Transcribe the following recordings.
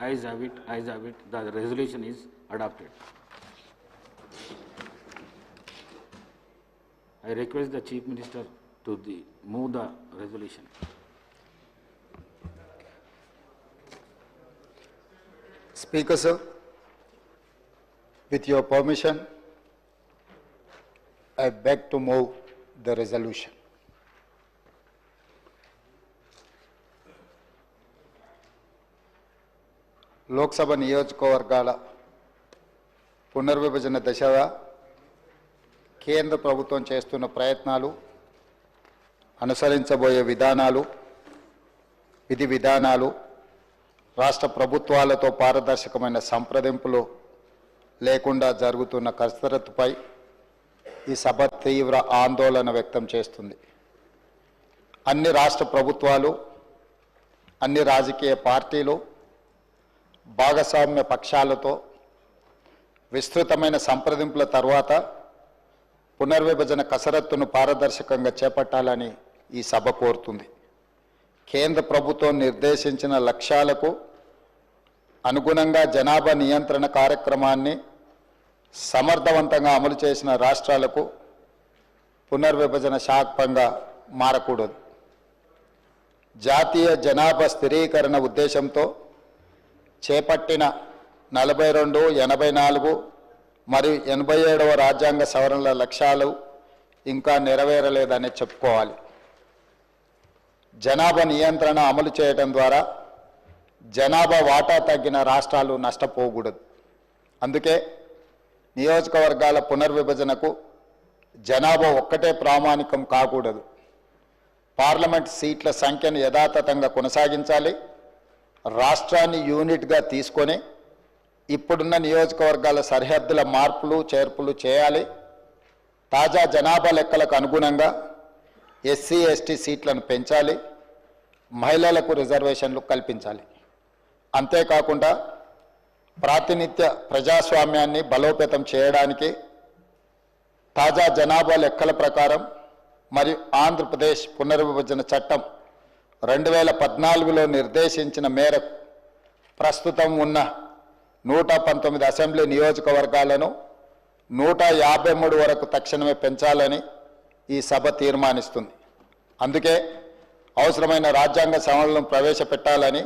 Ayes have it, ayes have it, the resolution is adopted. I request the Chief Minister to the, move the resolution. Speaker, sir, with your permission, I beg to move the resolution. Lok Sabha నియోజకవర్గాల పునర్విభజన దశగా కేంద్ర ప్రభుత్వం చేస్తున్న ప్రయత్నాలు అనుసరించబోయే విధానాలు విధి విధానాలు రాష్ట్ర ప్రభుత్వాలతో పారదర్శకమైన సంప్రదింపులు లేకుండా జరుగుతున్న కసరత్తుపై ఈ సభ తీవ్ర ఆందోళన వ్యక్తం చేస్తుంది. అన్ని రాష్ట్ర ప్రభుత్వాలు అన్ని రాజకీయ పార్టీలు భాగస్వామ్య పక్షాలతో విస్తృతమైన సంప్రదింపుల తర్వాత పునర్విభజన కసరత్తును పారదర్శకంగా చేపట్టాలని ఈ సభ కోరుతుంది. కేంద్ర ప్రభుత్వం నిర్దేశించిన లక్ష్యాలకు అనుగుణంగా జనాభా నియంత్రణ కార్యక్రమాన్ని సమర్థవంతంగా అమలు చేసిన రాష్ట్రాలకు పునర్విభజన శాఖంగా మారకూడదు. జాతీయ జనాభా స్థిరీకరణ ఉద్దేశంతో చేపట్టిన నలభై రెండు ఎనభై నాలుగు మరియు ఎనభై ఏడవ రాజ్యాంగ సవరణల లక్ష్యాలు ఇంకా నెరవేరలేదని చెప్పుకోవాలి. జనాభా నియంత్రణ అమలు చేయడం ద్వారా జనాభా వాటా తగ్గిన రాష్ట్రాలు నష్టపోకూడదు. అందుకే నియోజకవర్గాల పునర్విభజనకు జనాభా ఒక్కటే ప్రామాణికం కాకూడదు. పార్లమెంట్ సీట్ల సంఖ్యను యథాతథంగా కొనసాగించాలి. రాష్ట్రాన్ని యూనిట్గా తీసుకొని ఇప్పుడున్న నియోజకవర్గాల సరిహద్దుల మార్పులు చేర్పులు చేయాలి. తాజా జనాభా లెక్కలకు అనుగుణంగా ఎస్సీ ఎస్టీ సీట్లను పెంచాలి. మహిళలకు రిజర్వేషన్లు కల్పించాలి. అంతేకాకుండా ప్రాతినిధ్య ప్రజాస్వామ్యాన్ని బలోపేతం చేయడానికి తాజా జనాభా లెక్కల ప్రకారం మరియు ఆంధ్రప్రదేశ్ పునర్విభజన చట్టం రెండు వేల పద్నాలుగులో నిర్దేశించిన మేరకు ప్రస్తుతం ఉన్న నూట పంతొమ్మిది అసెంబ్లీ నియోజకవర్గాలను నూట యాభై మూడు వరకు తక్షణమే పెంచాలని ఈ సభ తీర్మానిస్తుంది. అందుకే అవసరమైన రాజ్యాంగ సవరణలను ప్రవేశపెట్టాలని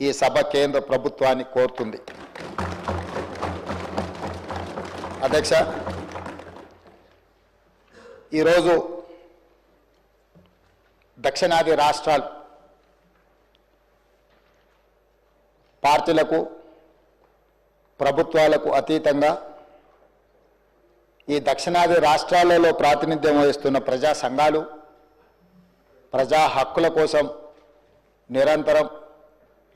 ఈ సభ కేంద్ర ప్రభుత్వాన్ని కోరుతుంది. అధ్యక్ష ఈరోజు దక్షిణాది రాష్ట్రాలు పార్టీలకు ప్రభుత్వాలకు అతీతంగా ఈ దక్షిణాది రాష్ట్రాలలో ప్రాతినిధ్యం వహిస్తున్న ప్రజా సంఘాలు ప్రజా హక్కుల కోసం నిరంతరం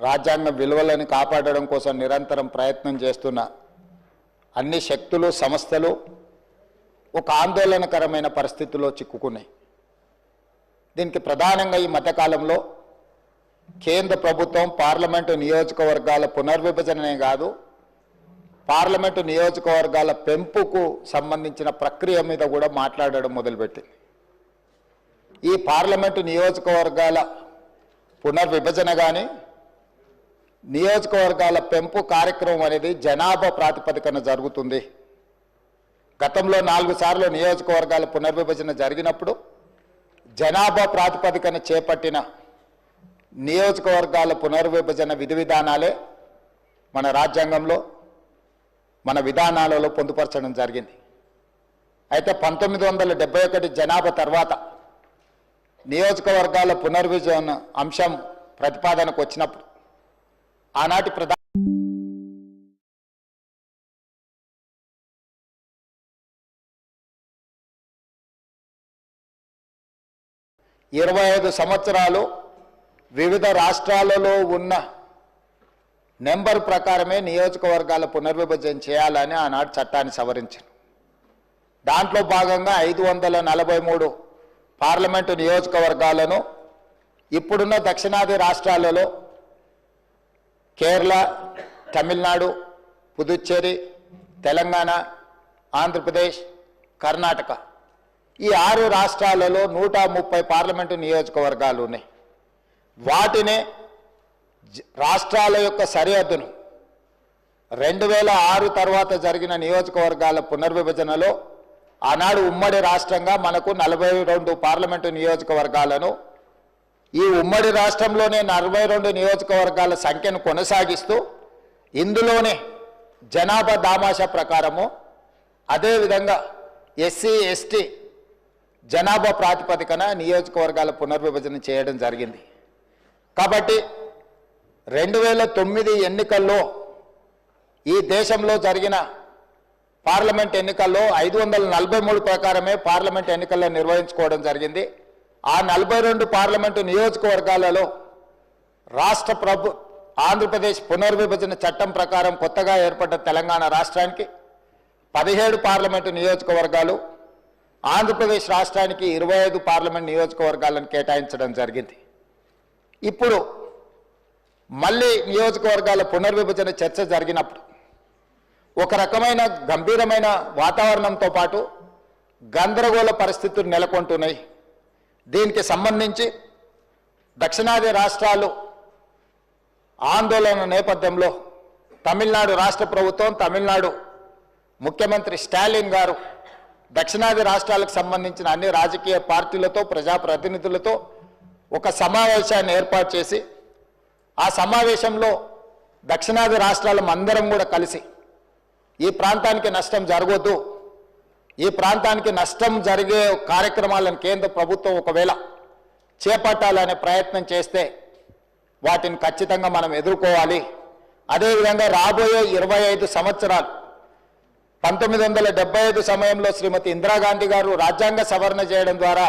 రాజ్యాంగ విలువలను కాపాడడం కోసం నిరంతరం ప్రయత్నం చేస్తున్న అన్ని శక్తులు సంస్థలు ఒక ఆందోళనకరమైన పరిస్థితిలో చిక్కుకున్నాయి. దీనికి ప్రధానంగా ఈ మధ్యకాలంలో కేంద్ర ప్రభుత్వం పార్లమెంటు నియోజకవర్గాల పునర్విభజననే కాదు పార్లమెంటు నియోజకవర్గాల పెంపుకు సంబంధించిన ప్రక్రియ మీద కూడా మాట్లాడడం మొదలుపెట్టింది. ఈ పార్లమెంటు నియోజకవర్గాల పునర్విభజన కానీ నియోజకవర్గాల పెంపు కార్యక్రమం అనేది జనాభా ప్రాతిపదికన జరుగుతుంది. గతంలో నాలుగు సార్లు నియోజకవర్గాల పునర్విభజన జరిగినప్పుడు జనాభా ప్రాతిపదికన చేపట్టిన నియోజకవర్గాల పునర్విభజన విధి విధానాలే మన రాజ్యాంగంలో మన విధానాలలో పొందుపరచడం జరిగింది. అయితే పంతొమ్మిది వందల డెబ్బై ఒకటి జనాభా తర్వాత నియోజకవర్గాల పునర్విభజన అంశం ప్రతిపాదనకు వచ్చినప్పుడు ఆనాటి ప్రధాన ఇరవై ఐదు సంవత్సరాలు వివిధ రాష్ట్రాలలో ఉన్న నెంబర్ ప్రకారమే నియోజకవర్గాల పునర్విభజన చేయాలని ఆనాడు చట్టాన్ని సవరించారు. దాంట్లో భాగంగా ఐదు వందల నలభై మూడు పార్లమెంటు నియోజకవర్గాలను ఇప్పుడున్న దక్షిణాది రాష్ట్రాలలో కేరళ తమిళనాడు పుదుచ్చేరి తెలంగాణ ఆంధ్రప్రదేశ్ కర్ణాటక ఈ ఆరు రాష్ట్రాలలో నూట ముప్పై పార్లమెంటు నియోజకవర్గాలు ఉన్నాయి. వాటినే జ- రాష్ట్రాల యొక్క సరిహద్దును రెండు వేల ఆరు తర్వాత జరిగిన నియోజకవర్గాల పునర్విభజనలో ఆనాడు ఉమ్మడి రాష్ట్రంగా మనకు నలభై రెండు పార్లమెంటు నియోజకవర్గాలను ఈ ఉమ్మడి రాష్ట్రంలోనే నలభై రెండు నియోజకవర్గాల సంఖ్యను కొనసాగిస్తూ ఇందులోనే జనాభా దామాషా ప్రకారము అదేవిధంగా ఎస్సీ ఎస్టీ జనాభా ప్రాతిపదికన నియోజకవర్గాల పునర్విభజన చేయడం జరిగింది. కాబట్టి రెండు వేల తొమ్మిది ఎన్నికల్లో ఈ దేశంలో జరిగిన పార్లమెంట్ ఎన్నికల్లో ఐదు వందల నలభై మూడు ప్రకారమే పార్లమెంట్ ఎన్నికల్లో నిర్వహించుకోవడం జరిగింది. ఆ నలభై రెండు పార్లమెంటు నియోజకవర్గాలలో రాష్ట్ర ప్రభు ఆంధ్రప్రదేశ్ పునర్విభజన చట్టం ప్రకారం కొత్తగా ఏర్పడ్డ తెలంగాణ రాష్ట్రానికి పదిహేడు పార్లమెంటు నియోజకవర్గాలు ఆంధ్రప్రదేశ్ రాష్ట్రానికి ఇరవై ఐదు పార్లమెంట్ నియోజకవర్గాలను కేటాయించడం జరిగింది. ఇప్పుడు మళ్ళీ నియోజకవర్గాల పునర్విభజన చర్చ జరిగినప్పుడు ఒక రకమైన గంభీరమైన వాతావరణంతో పాటు గందరగోళ పరిస్థితులు నెలకొంటున్నాయి. దీనికి సంబంధించి దక్షిణాది రాష్ట్రాలు ఆందోళన నేపథ్యంలో తమిళనాడు రాష్ట్ర ప్రభుత్వం తమిళనాడు ముఖ్యమంత్రి స్టాలిన్ గారు దక్షిణాది రాష్ట్రాలకు సంబంధించిన అన్ని రాజకీయ పార్టీలతో ప్రజాప్రతినిధులతో ఒక సమావేశాన్ని ఏర్పాటు చేసి ఆ సమావేశంలో దక్షిణాది రాష్ట్రాల అందరం కూడా కలిసి ఈ ప్రాంతానికి నష్టం జరగొద్దు ఈ ప్రాంతానికి నష్టం జరిగే కార్యక్రమాలను కేంద్ర ప్రభుత్వం ఒకవేళ చేపట్టాలనే ప్రయత్నం చేస్తే వాటిని ఖచ్చితంగా మనం ఎదుర్కోవాలి. అదేవిధంగా రాబోయే ఇరవై ఐదు సంవత్సరాలు పంతొమ్మిది వందల డెబ్బై ఐదు సమయంలో శ్రీమతి ఇందిరాగాంధీ గారు రాజ్యాంగ సవరణ చేయడం ద్వారా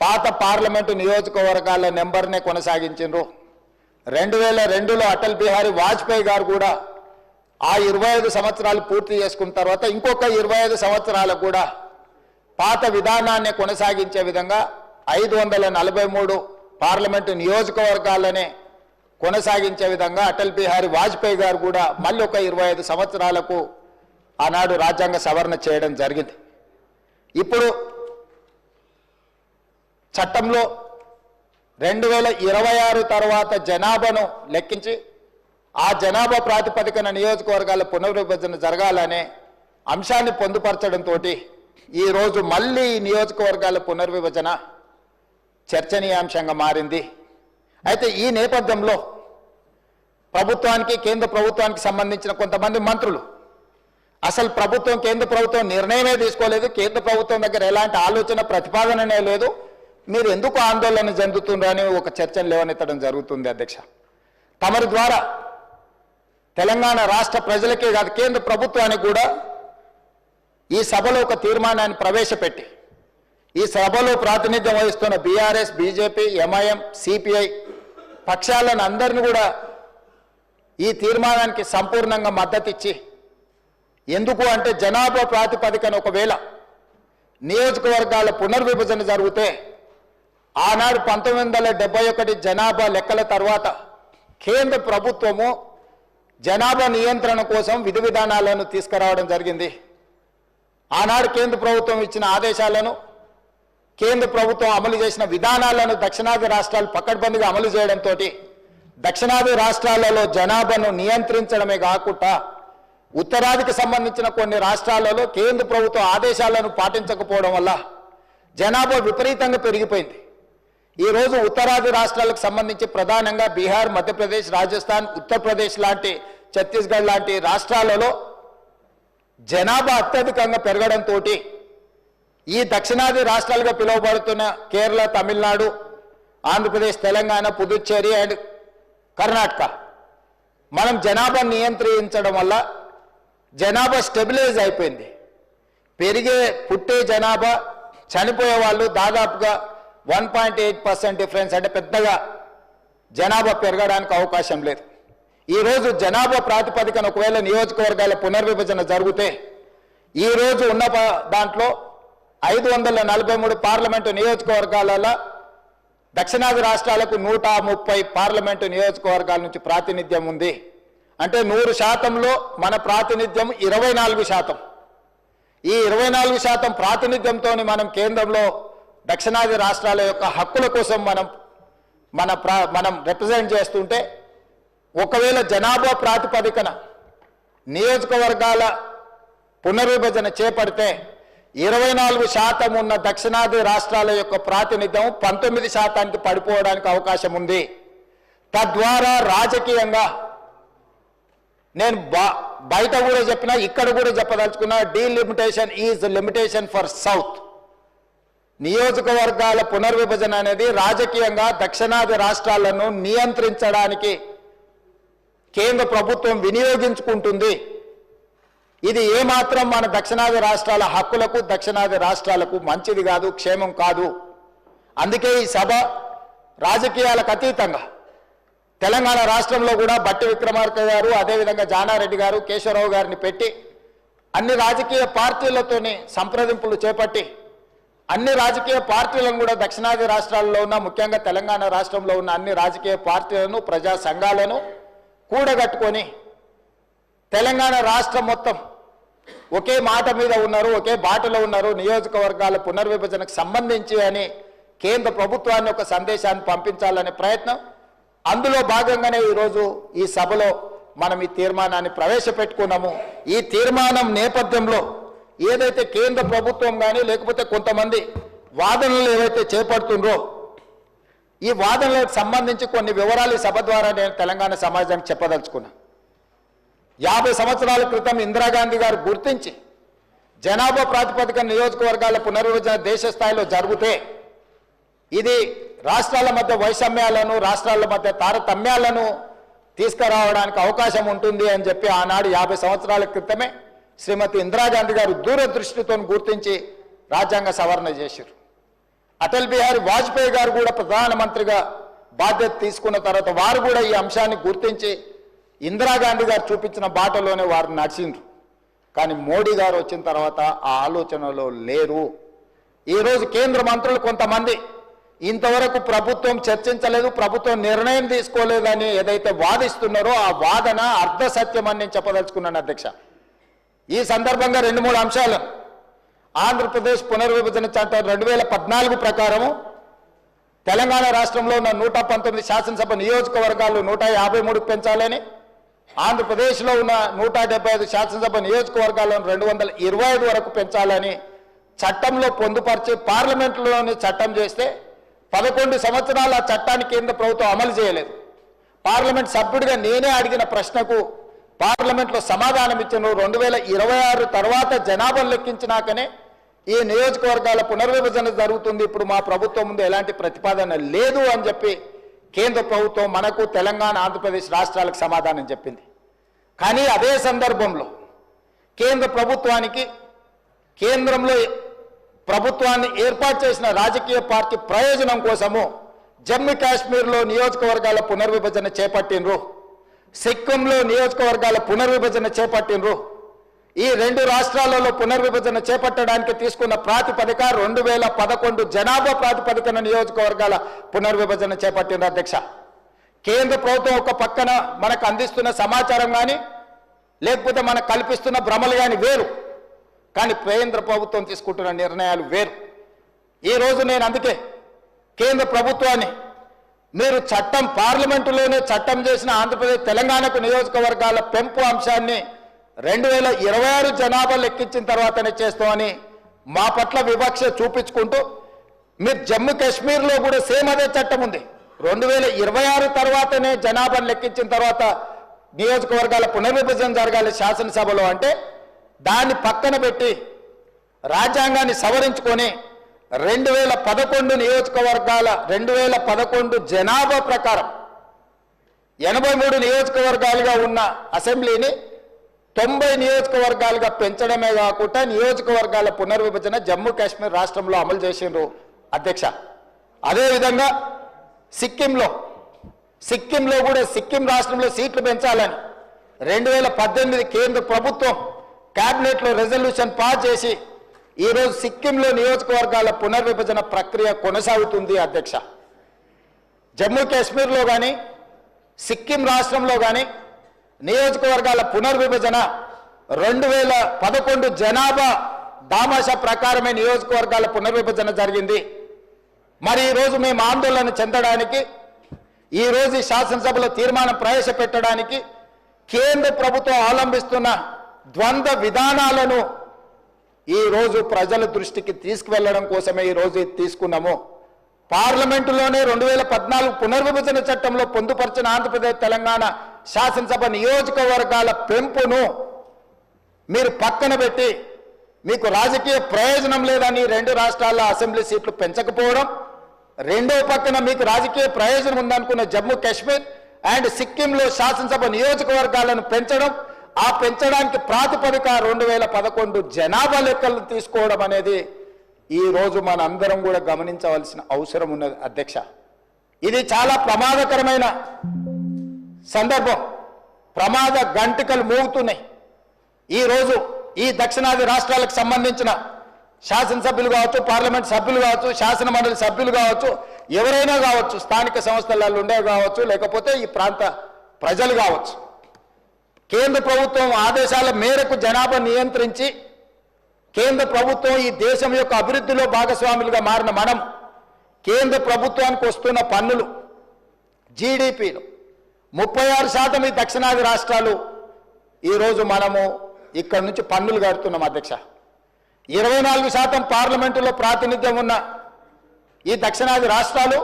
పాత పార్లమెంటు నియోజకవర్గాల నెంబర్నే కొనసాగించారు రెండు వేల రెండులో అటల్ బిహారీ వాజ్పేయి గారు కూడా ఆ ఇరవై ఐదు సంవత్సరాలు పూర్తి చేసుకున్న తర్వాత ఇంకొక ఇరవై ఐదు సంవత్సరాలకు కూడా పాత విధానాన్ని కొనసాగించే విధంగా ఐదు వందల నలభై మూడు పార్లమెంటు నియోజకవర్గాలనే కొనసాగించే విధంగా అటల్ బిహారీ వాజ్పేయి గారు కూడా మళ్ళీ ఒక ఇరవై ఐదు సంవత్సరాలకు ఆనాడు రాజ్యాంగ సవరణ చేయడం జరిగింది. ఇప్పుడు చట్టంలో రెండు వేల ఇరవై ఆరు తర్వాత జనాభాను లెక్కించి ఆ జనాభా ప్రాతిపదికన నియోజకవర్గాల పునర్విభజన జరగాలనే అంశాన్ని పొందుపరచడంతో ఈరోజు మళ్ళీ నియోజకవర్గాల పునర్విభజన చర్చనీయాంశంగా మారింది. అయితే ఈ నేపథ్యంలో ప్రభుత్వానికి కేంద్ర ప్రభుత్వానికి సంబంధించిన కొంతమంది మంత్రులు అసలు ప్రభుత్వం కేంద్ర ప్రభుత్వం నిర్ణయమే తీసుకోలేదు. కేంద్ర ప్రభుత్వం దగ్గర ఎలాంటి ఆలోచన ప్రతిపాదననే లేదు. మీరు ఎందుకు ఆందోళన చెందుతుండ్రు ఒక చర్చను లేవనెత్తడం జరుగుతుంది అధ్యక్ష. తమరి ద్వారా తెలంగాణ రాష్ట్ర ప్రజలకే కాదు కేంద్ర ప్రభుత్వానికి కూడా ఈ సభలో ఒక తీర్మానాన్ని ప్రవేశపెట్టి ఈ సభలో ప్రాతినిధ్యం వహిస్తున్న బీఆర్ఎస్ బీజేపీ ఎంఐఎం సిపిఐ పక్షాలను అందరిని కూడా ఈ తీర్మానానికి సంపూర్ణంగా మద్దతు ఇచ్చి ఎందుకు అంటే జనాభా ప్రాతిపదికన ఒకవేళ నియోజకవర్గాల పునర్విభజన జరిగితే ఆనాడు పంతొమ్మిది వందల డెబ్బై ఒకటి జనాభా లెక్కల తర్వాత కేంద్ర ప్రభుత్వము జనాభా నియంత్రణ కోసం విధి విధానాలను తీసుకురావడం జరిగింది. ఆనాడు కేంద్ర ప్రభుత్వం ఇచ్చిన ఆదేశాలను కేంద్ర ప్రభుత్వం అమలు చేసిన విధానాలను దక్షిణాది రాష్ట్రాలు పక్కడబందిగా అమలు చేయడంతో దక్షిణాది రాష్ట్రాలలో జనాభాను నియంత్రించడమే కాకుండా ఉత్తరాదికి సంబంధించిన కొన్ని రాష్ట్రాలలో కేంద్ర ప్రభుత్వ ఆదేశాలను పాటించకపోవడం వల్ల జనాభా విపరీతంగా పెరిగిపోయింది. ఈరోజు ఉత్తరాది రాష్ట్రాలకు సంబంధించి ప్రధానంగా బీహార్ మధ్యప్రదేశ్ రాజస్థాన్ ఉత్తరప్రదేశ్ లాంటి ఛత్తీస్గఢ్ లాంటి రాష్ట్రాలలో జనాభా అత్యధికంగా పెరగడంతో ఈ దక్షిణాది రాష్ట్రాలుగా పిలువబడుతున్న కేరళ తమిళనాడు ఆంధ్రప్రదేశ్ తెలంగాణ పుదుచ్చేరి అండ్ కర్ణాటక. మనం జనాభా నియంత్రించడం వల్ల జనాభా స్టెబిలైజ్ అయిపోయింది. పెరిగే పుట్టే జనాభా చనిపోయే వాళ్ళు దాదాపుగా one point eight percent difference అంటే పెద్దగా జనాభా పెరగడానికి అవకాశం లేదు. ఈరోజు జనాభా ప్రాతిపదికన ఒకవేళ నియోజకవర్గాల పునర్విభజన జరిగితే ఈరోజు ఉన్న దాంట్లో ఐదు వందల నలభై మూడు పార్లమెంటు నియోజకవర్గాలలో దక్షిణాది రాష్ట్రాలకు నూట ముప్పై పార్లమెంటు నియోజకవర్గాల నుంచి ప్రాతినిధ్యం ఉంది. అంటే నూరు శాతంలో మన ప్రాతినిధ్యం ఇరవై నాలుగు శాతం. ఈ ఇరవై నాలుగు శాతం ప్రాతినిధ్యంతో మనం కేంద్రంలో దక్షిణాది రాష్ట్రాల యొక్క హక్కుల కోసం మనం మన ప్రా మనం రిప్రజెంట్ చేస్తుంటే ఒకవేళ జనాభా ప్రాతిపదికన నియోజకవర్గాల పునర్విభజన చేపడితే ఇరవై నాలుగు శాతం ఉన్న దక్షిణాది రాష్ట్రాల యొక్క ప్రాతినిధ్యం పంతొమ్మిది శాతానికి పడిపోవడానికి అవకాశం ఉంది. తద్వారా రాజకీయంగా నేను బయట కూడా చెప్పినా ఇక్కడ కూడా చెప్పదలుచుకున్నా delimitation is limitation for south నియోజకవర్గాల పునర్విభజన అనేది రాజకీయంగా దక్షిణాది రాష్ట్రాలను నియంత్రించడానికి కేంద్ర ప్రభుత్వం వినియోగించుకుంటుంది. ఇది ఏమాత్రం మన దక్షిణాది రాష్ట్రాల హక్కులకు దక్షిణాది రాష్ట్రాలకు మంచిది కాదు క్షేమం కాదు. అందుకే ఈ సభ రాజకీయాలకు అతీతంగా. తెలంగాణ రాష్ట్రంలో కూడా బట్టి విక్రమార్క గారు అదేవిధంగా జానారెడ్డి గారు కేశవరావు గారిని పెట్టి అన్ని రాజకీయ పార్టీలతోని సంప్రదింపులు చేపట్టి అన్ని రాజకీయ పార్టీలను కూడా దక్షిణాది రాష్ట్రాల్లో ఉన్న ముఖ్యంగా తెలంగాణ రాష్ట్రంలో ఉన్న అన్ని రాజకీయ పార్టీలను ప్రజా సంఘాలను కూడగట్టుకొని తెలంగాణ రాష్ట్రం మొత్తం ఒకే మాట మీద ఉన్నారు ఒకే బాటలో ఉన్నారు నియోజకవర్గాల పునర్విభజనకు సంబంధించి అని కేంద్ర ప్రభుత్వాన్ని ఒక సందేశాన్ని పంపించాలనే ప్రయత్నం అందులో భాగంగానే ఈరోజు ఈ సభలో మనం ఈ తీర్మానాన్ని ప్రవేశపెట్టుకున్నాము. ఈ తీర్మానం నేపథ్యంలో ఏదైతే కేంద్ర ప్రభుత్వం కానీ లేకపోతే కొంతమంది వాదనలు ఏవైతే చేపడుతుండ్రో ఈ వాదనలకు సంబంధించి కొన్ని వివరాలు సభ ద్వారా నేను తెలంగాణ సమాజానికి చెప్పదలుచుకున్నా. యాభై సంవత్సరాల క్రితం ఇందిరాగాంధీ గారు గుర్తించి జనాభా ప్రాతిపదిక నియోజకవర్గాల పునర్విభజన దేశ స్థాయిలో జరిగితే ఇది రాష్ట్రాల మధ్య వైషమ్యాలను రాష్ట్రాల మధ్య తారతమ్యాలను తీసుకురావడానికి అవకాశం ఉంటుంది అని చెప్పి ఆనాడు యాభై సంవత్సరాల క్రితమే శ్రీమతి ఇందిరాగాంధీ గారు దూరదృష్టితో గుర్తించి రాజ్యాంగ సవరణ చేశారు. అటల్ బిహారీ వాజ్పేయి గారు కూడా ప్రధానమంత్రిగా బాధ్యత తీసుకున్న తర్వాత వారు కూడా ఈ అంశాన్ని గుర్తించి ఇందిరాగాంధీ గారు చూపించిన బాటలోనే వారు నడిచిండ్రు. కానీ మోడీ గారు వచ్చిన తర్వాత ఆ ఆలోచనలో లేరు. ఈరోజు కేంద్ర మంత్రులు కొంతమంది ఇంతవరకు ప్రభుత్వం చర్చించలేదు ప్రభుత్వం నిర్ణయం తీసుకోలేదని ఏదైతే వాదిస్తున్నారో ఆ వాదన అర్ధ అని నేను చెప్పదలుచుకున్నాను అధ్యక్ష. ఈ సందర్భంగా రెండు మూడు అంశాలు. ఆంధ్రప్రదేశ్ పునర్విభజన చట్టం రెండు వేల పద్నాలుగు ప్రకారము తెలంగాణ రాష్ట్రంలో ఉన్న నూట పంతొమ్మిది శాసనసభ నియోజకవర్గాలు నూట యాభై మూడుకు పెంచాలని ఆంధ్రప్రదేశ్లో ఉన్న నూట డెబ్బై ఐదు శాసనసభ నియోజకవర్గాలను రెండు వందల ఇరవై ఐదు వరకు పెంచాలని చట్టంలో పొందుపరిచి పార్లమెంటులోని చట్టం చేస్తే పదకొండు సంవత్సరాల ఆ చట్టాన్ని కేంద్ర ప్రభుత్వం అమలు చేయలేదు. పార్లమెంట్ సభ్యుడిగా నేనే అడిగిన ప్రశ్నకు పార్లమెంట్లో సమాధానం ఇచ్చిన రెండు వేల ఇరవై ఆరు తర్వాత జనాభా లెక్కించినాకనే ఈ నియోజకవర్గాల పునర్విభజన జరుగుతుంది. ఇప్పుడు మా ప్రభుత్వం ముందు ఎలాంటి ప్రతిపాదన లేదు అని చెప్పి కేంద్ర ప్రభుత్వం మనకు తెలంగాణ ఆంధ్రప్రదేశ్ రాష్ట్రాలకు సమాధానం చెప్పింది. కానీ అదే సందర్భంలో కేంద్ర ప్రభుత్వానికి కేంద్రంలో ప్రభుత్వాన్ని ఏర్పాటు చేసిన రాజకీయ పార్టీ ప్రయోజనం కోసము జమ్మూ కాశ్మీర్లో నియోజకవర్గాల పునర్విభజన చేపట్టినరు సిక్కింలో నియోజకవర్గాల పునర్విభజన చేపట్టినరు ఈ రెండు రాష్ట్రాలలో పునర్విభజన చేపట్టడానికి తీసుకున్న ప్రాతిపదిక రెండు వేల పదకొండు జనాభా ప్రాతిపదికన నియోజకవర్గాల పునర్విభజన చేపట్టిన అధ్యక్ష. కేంద్ర ప్రభుత్వం ఒక పక్కన మనకు అందిస్తున్న సమాచారం కానీ లేకపోతే మనకు కల్పిస్తున్న భ్రమలు కానీ వేరు. కానీ కేంద్ర ప్రభుత్వం తీసుకుంటున్న నిర్ణయాలు వేరు. ఈ రోజు నేను అందుకే కేంద్ర ప్రభుత్వాన్ని మీరు చట్టం పార్లమెంటులోనే చట్టం చేసిన ఆంధ్రప్రదేశ్ తెలంగాణకు నియోజకవర్గాల పెంపు అంశాన్ని రెండు వేల ఇరవై ఆరు జనాభా లెక్కించిన తర్వాతనే చేస్తామని మా పట్ల వివక్ష చూపించుకుంటూ మీరు జమ్మూ కాశ్మీర్లో కూడా సేమ్ అదే చట్టం ఉంది. రెండు వేల ఇరవై ఆరు తర్వాతనే జనాభాను లెక్కించిన తర్వాత నియోజకవర్గాల పునర్విభజన జరగాలి శాసనసభలో అంటే దాన్ని పక్కన పెట్టి రాజ్యాంగాన్ని సవరించుకొని రెండు వేల పదకొండు నియోజకవర్గాల రెండు వేల పదకొండు జనాభా ప్రకారం ఎనభై మూడు నియోజకవర్గాలుగా ఉన్న అసెంబ్లీని తొంభై నియోజకవర్గాలుగా పెంచడమే కాకుండా నియోజకవర్గాల పునర్విభజన జమ్మూ కాశ్మీర్ రాష్ట్రంలో అమలు చేసిండ్రు అధ్యక్ష. అదేవిధంగా సిక్కింలో సిక్కింలో కూడా సిక్కిం రాష్ట్రంలో సీట్లు పెంచాలని. రెండు వేల పద్దెనిమిది కేంద్ర ప్రభుత్వం క్యాబినెట్లో రెజల్యూషన్ పాస్ చేసి ఈరోజు సిక్కింలో నియోజకవర్గాల పునర్విభజన ప్రక్రియ కొనసాగుతుంది అధ్యక్ష. జమ్మూ కాశ్మీర్లో కానీ సిక్కిం రాష్ట్రంలో కానీ నియోజకవర్గాల పునర్విభజన రెండు వేల పదకొండు జనాభా దామాషా ప్రకారమే నియోజకవర్గాల పునర్విభజన జరిగింది. మరి ఈరోజు మేము ఆందోళన చెందడానికి ఈ రోజు ఈ శాసనసభలో తీర్మానం ప్రవేశపెట్టడానికి కేంద్ర ప్రభుత్వం అవలంబిస్తున్న ద్వంద్వ విధానాలను ఈ రోజు ప్రజల దృష్టికి తీసుకువెళ్ళడం కోసమే ఈరోజు తీసుకున్నాము. పార్లమెంటులోనే రెండు వేల పద్నాలుగు పునర్విభజన చట్టంలో పొందుపరిచిన ఆంధ్రప్రదేశ్ తెలంగాణ శాసనసభ నియోజకవర్గాల పెంపును మీరు పక్కన పెట్టి మీకు రాజకీయ ప్రయోజనం లేదని రెండు రాష్ట్రాల అసెంబ్లీ సీట్లు పెంచకపోవడం రెండో పక్కన మీకు రాజకీయ ప్రయోజనం ఉందనుకున్న జమ్మూ కాశ్మీర్ అండ్ సిక్కింలో శాసనసభ నియోజకవర్గాలను పెంచడం ఆ పెంచడానికి ప్రాతిపదిక రెండు వేల పదకొండు జనాభా లెక్కలు తీసుకోవడం అనేది ఈ రోజు మన అందరం కూడా గమనించవలసిన అవసరం ఉన్నది. అధ్యక్ష ఇది చాలా ప్రమాదకరమైన సందర్భం. ప్రమాద గంటికలు మోగుతున్నాయి. ఈ రోజు ఈ దక్షిణాది రాష్ట్రాలకు సంబంధించిన శాసనసభ్యులు కావచ్చు పార్లమెంట్ సభ్యులు కావచ్చు శాసన మండలి సభ్యులు కావచ్చు ఎవరైనా కావచ్చు స్థానిక సంస్థలలో ఉండే కావచ్చు లేకపోతే ఈ ప్రాంత ప్రజలు కావచ్చు. కేంద్ర ప్రభుత్వం ఆదేశాల మేరకు జనాభా నియంత్రించి కేంద్ర ప్రభుత్వం ఈ దేశం యొక్క అభివృద్ధిలో భాగస్వాములుగా మారిన మనం కేంద్ర ప్రభుత్వానికి వస్తున్న పన్నులు జీడిపిలు ముప్పై ఆరు శాతం ఈ దక్షిణాది రాష్ట్రాలు ఈరోజు మనము ఇక్కడ నుంచి పన్నులు కడుతున్నాం అధ్యక్ష. ఇరవై నాలుగు శాతం పార్లమెంటులో ప్రాతినిధ్యం ఉన్న ఈ దక్షిణాది రాష్ట్రాలు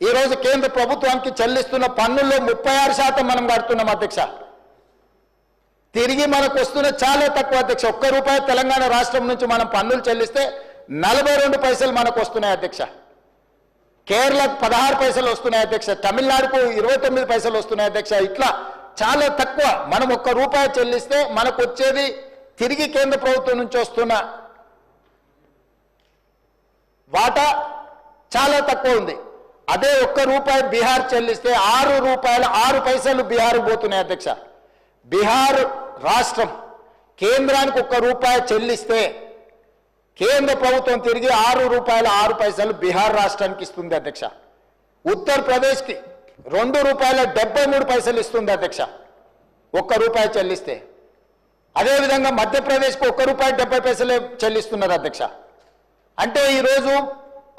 ఈరోజు కేంద్ర ప్రభుత్వానికి చెల్లిస్తున్న పన్నుల్లో ముప్పై ఆరు శాతం మనం కడుతున్నాం అధ్యక్ష. తిరిగి మనకు వస్తున్న చాలా తక్కువ అధ్యక్ష. ఒక్క రూపాయి తెలంగాణ రాష్ట్రం నుంచి మనం పన్నులు చెల్లిస్తే నలభై రెండు పైసలు మనకు వస్తున్నాయి అధ్యక్ష. కేరళకు పదహారు పైసలు వస్తున్నాయి అధ్యక్ష. తమిళనాడుకు ఇరవై తొమ్మిది పైసలు వస్తున్నాయి అధ్యక్ష. ఇట్లా చాలా తక్కువ మనం ఒక్క రూపాయి చెల్లిస్తే మనకు వచ్చేది తిరిగి కేంద్ర ప్రభుత్వం నుంచి వస్తున్న వాటా చాలా తక్కువ ఉంది. అదే ఒక్క రూపాయి బీహార్ చెల్లిస్తే ఆరు రూపాయలు ఆరు పైసలు బీహార్ పోతున్నాయి అధ్యక్ష. బీహార్ రాష్ట్రం కేంద్రానికి ఒక్క రూపాయి చెల్లిస్తే కేంద్ర ప్రభుత్వం తిరిగి ఆరు రూపాయల ఆరు పైసలు బీహార్ రాష్ట్రానికి ఇస్తుంది అధ్యక్ష. ఉత్తరప్రదేశ్కి రెండు రూపాయల డెబ్బై మూడు పైసలు ఇస్తుంది అధ్యక్ష. ఒక్క రూపాయి చెల్లిస్తే. అదేవిధంగా మధ్యప్రదేశ్కి ఒక్క రూపాయి డెబ్బై పైసలే చెల్లిస్తున్నారు అధ్యక్ష. అంటే ఈరోజు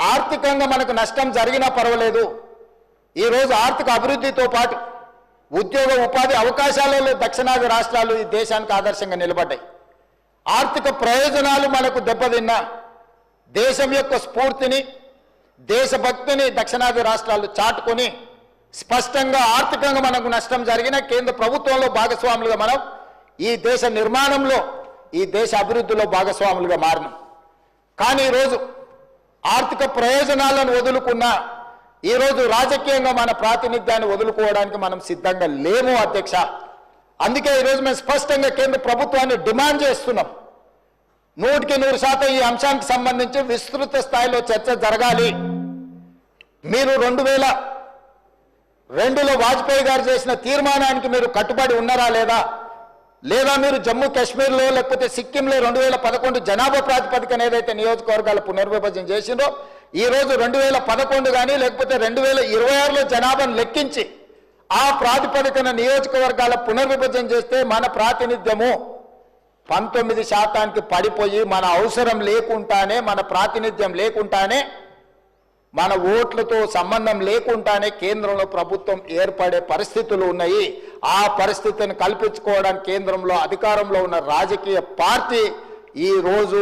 ఆర్థికంగా మనకు నష్టం జరిగినా పర్వాలేదు. ఈరోజు ఆర్థిక అభివృద్ధితో పాటు ఉద్యోగ ఉపాధి అవకాశాలలో దక్షిణాది రాష్ట్రాలు ఈ దేశానికి ఆదర్శంగా నిలబడ్డాయి. ఆర్థిక ప్రయోజనాలు మనకు దెబ్బతిన్నా దేశం యొక్క స్ఫూర్తిని దేశభక్తిని దక్షిణాది రాష్ట్రాలు చాటుకొని స్పష్టంగా ఆర్థికంగా మనకు నష్టం జరిగిన కేంద్ర ప్రభుత్వంలో భాగస్వాములుగా మనం ఈ దేశ నిర్మాణంలో ఈ దేశ అభివృద్ధిలో భాగస్వాములుగా మారినాం. కానీ ఈరోజు ఆర్థిక ప్రయోజనాలను వదులుకున్న ఈరోజు రాజకీయంగా మన ప్రాతినిధ్యాన్ని వదులుకోవడానికి మనం సిద్ధంగా లేము అధ్యక్ష. అందుకే ఈరోజు మేము స్పష్టంగా కేంద్ర ప్రభుత్వాన్ని డిమాండ్ చేస్తున్నాం. నూటికి నూరు శాతం ఈ అంశానికి సంబంధించి విస్తృత స్థాయిలో చర్చ జరగాలి. మీరు రెండు వేల రెండులో వాజ్పేయి గారు చేసిన తీర్మానానికి మీరు కట్టుబడి ఉన్నారా లేదా? లేదా మీరు జమ్మూ కాశ్మీర్లో లేకపోతే సిక్కింలో రెండు వేల పదకొండు జనాభా ప్రాతిపదికన ఏదైతే నియోజకవర్గాల పునర్విభజన చేసిందో ఈరోజు రెండు వేల పదకొండు కానీ లేకపోతే రెండు వేల ఇరవై ఆరులో జనాభాను లెక్కించి ఆ ప్రాతిపదికన నియోజకవర్గాల పునర్విభజన చేస్తే మన ప్రాతినిధ్యము పంతొమ్మిది శాతానికి పడిపోయి మన అవసరం లేకుండానే మన ప్రాతినిధ్యం లేకుండానే మన ఓట్లతో సంబంధం లేకుండానే కేంద్రంలో ప్రభుత్వం ఏర్పడే పరిస్థితులు ఉన్నాయి. ఆ పరిస్థితిని కల్పించుకోవడానికి కేంద్రంలో అధికారంలో ఉన్న రాజకీయ పార్టీ ఈ రోజు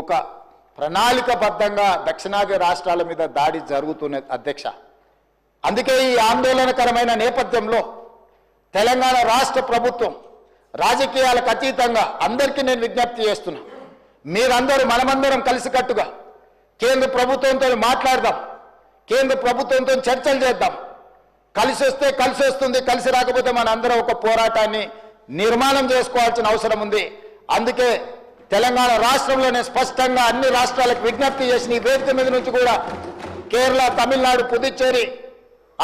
ఒక ప్రణాళికబద్ధంగా దక్షిణాది రాష్ట్రాల మీద దాడి జరుగుతున్నది అధ్యక్ష. అందుకే ఈ ఆందోళనకరమైన నేపథ్యంలో తెలంగాణ రాష్ట్ర ప్రభుత్వం రాజకీయాలకు అతీతంగా అందరికీ నేను విజ్ఞప్తి చేస్తున్నా. మీరందరూ మనమందరం కలిసికట్టుగా కేంద్ర ప్రభుత్వంతో మాట్లాడదాం. కేంద్ర ప్రభుత్వంతో చర్చలు చేద్దాం. కలిసి వస్తే కలిసి వస్తుంది కలిసి రాకపోతే మన అందరం ఒక పోరాటాన్ని నిర్మాణం చేసుకోవాల్సిన అవసరం ఉంది. అందుకే తెలంగాణ రాష్ట్రంలోనే స్పష్టంగా అన్ని రాష్ట్రాలకు విజ్ఞప్తి చేసిన ఈ వేదిక మీద నుంచి కూడా కేరళ తమిళనాడు పుదుచ్చేరి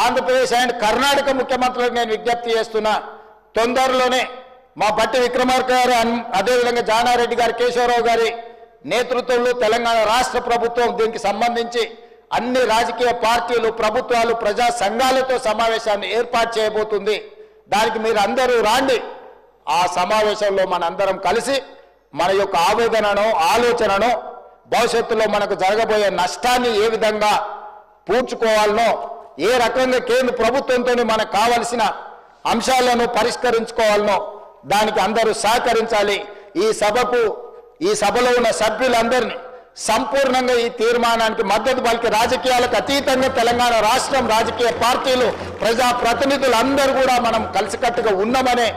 ఆంధ్రప్రదేశ్ అండ్ కర్ణాటక ముఖ్యమంత్రులకు నేను విజ్ఞప్తి చేస్తున్నా. తొందరలోనే మా బట్టి విక్రమార్క గారు అదేవిధంగా జానారెడ్డి గారు కేశవరావు గారి నేతృత్వంలో తెలంగాణ రాష్ట్ర ప్రభుత్వం దీనికి సంబంధించి అన్ని రాజకీయ పార్టీలు ప్రభుత్వాలు ప్రజా సంఘాలతో సమావేశాన్ని ఏర్పాటు చేయబోతుంది. దానికి మీరు అందరూ రాండి. ఆ సమావేశంలో మనందరం కలిసి మన యొక్క ఆవేదనను ఆలోచనను భవిష్యత్తులో మనకు జరగబోయే నష్టాన్ని ఏ విధంగా పూడ్చుకోవాలనో ఏ రకంగా కేంద్ర ప్రభుత్వంతో మనకు కావలసిన అంశాలను పరిష్కరించుకోవాలనో దానికి అందరూ సహకరించాలి. ఈ సభకు ఈ సభలో ఉన్న సభ్యులందరినీ సంపూర్ణంగా ఈ తీర్మానానికి మద్దతు పలికి రాజకీయాలకు అతీతంగా తెలంగాణ రాష్ట్రం రాజకీయ పార్టీలు ప్రజాప్రతినిధులు అందరూ కూడా మనం కలిసికట్టుగా ఉన్నామనే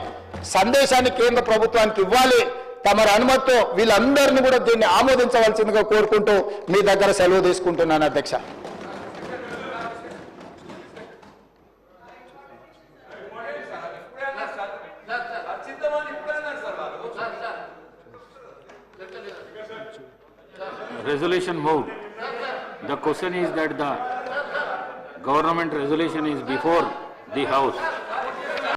సందేశాన్ని కేంద్ర ప్రభుత్వానికి ఇవ్వాలి. తమరి అనుమతితో వీళ్ళందరినీ కూడా దీన్ని ఆమోదించవలసిందిగా కోరుకుంటూ మీ దగ్గర సెలవు తీసుకుంటున్నాను అధ్యక్ష. Resolution moved. The question is that the government resolution is before the house.